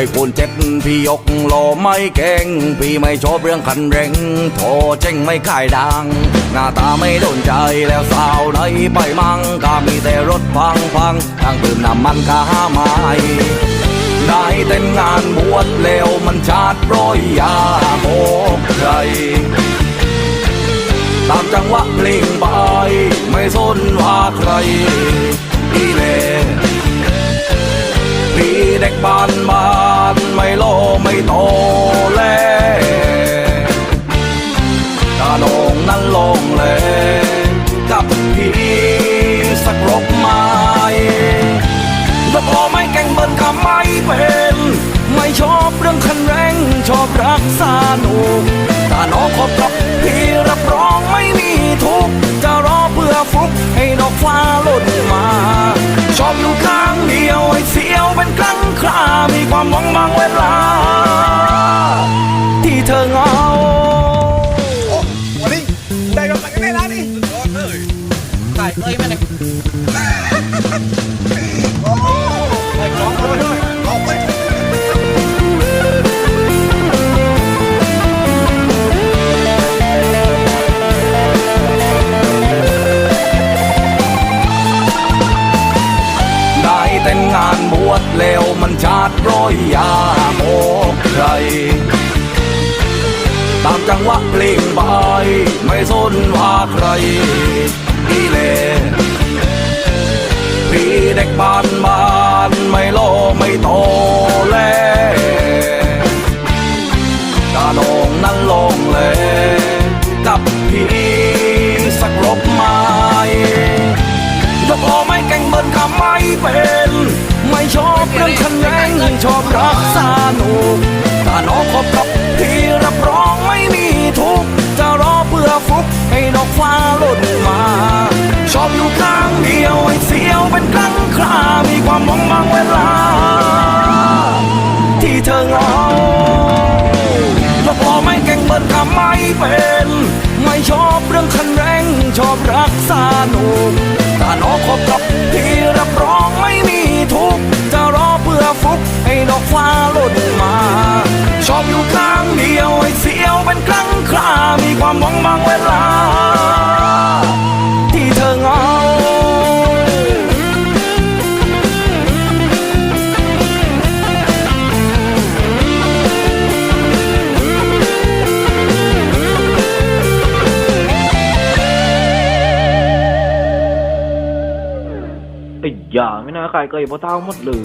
อ้คุณเจ็ดพี่ยกโลไม่เก่ง พี่ไม่ชอบเรื่องคันเร่งโทเจ๊งไม่ขายดัง หน้าตาไม่โดนใจแล้วสาวไหนไปมั่งก็มีแต่รถพังพังทางตื่นน้ำมันก็หาไม่ได้เต้นงานบวชเร็วมันชาดร้อยยาโมกใครตามจังหวะเพลงไปไม่สนว่าใครอีเล่พี่เด็กบ้านบ้า นั้นลงเลกับพี่สักรบไม้แล้วพอไม่เก่งเบินก็ไม่เป็น ไม่ชอบเรื่องคันแรงชอบรักษานุกถ้าน้องคบกับพี่รับรองไม่มีทุกจะรอเพื่อฟุกให้ดอกฟ้าหล่นมา ชอบอยู่ข้างเดียวให้เสียวเป็นครั้งครา มีความหวังบางเวลา ที่เธอเหงา เคยไหมเนี่ยโอ้ไปร้องด้วยด้วยร้องไปได้แต่งงานบวชเร็วมันชาดร้อยยาโมกใครตามจังหวะเพลงไปไม่สนว่าใคร บ้านบ้านไม่โลไม่โตแลกาโดงนั้นลงเลกับพี่สักรบไม้แล้วพอไม่เก่งเบินก็ไม่เป็น ไม่ชอบเรื่องคันแรงชอบรักษาหนุกถ้าน้องคบกับ ความมองบางเวลา ที่เธอเหงาแล้วพอไม่เก่งเบินก็ไม่เป็น ไม่ชอบเรื่องคันแรงชอบรักษาหนุกตาน้องคบกับพี่รับรองไม่มีทุกจะรอเพื่อฟุกให้ดอกฟ้าหล่นมา อย่าไม่น่าใครเคยพอเท้าหมดเลย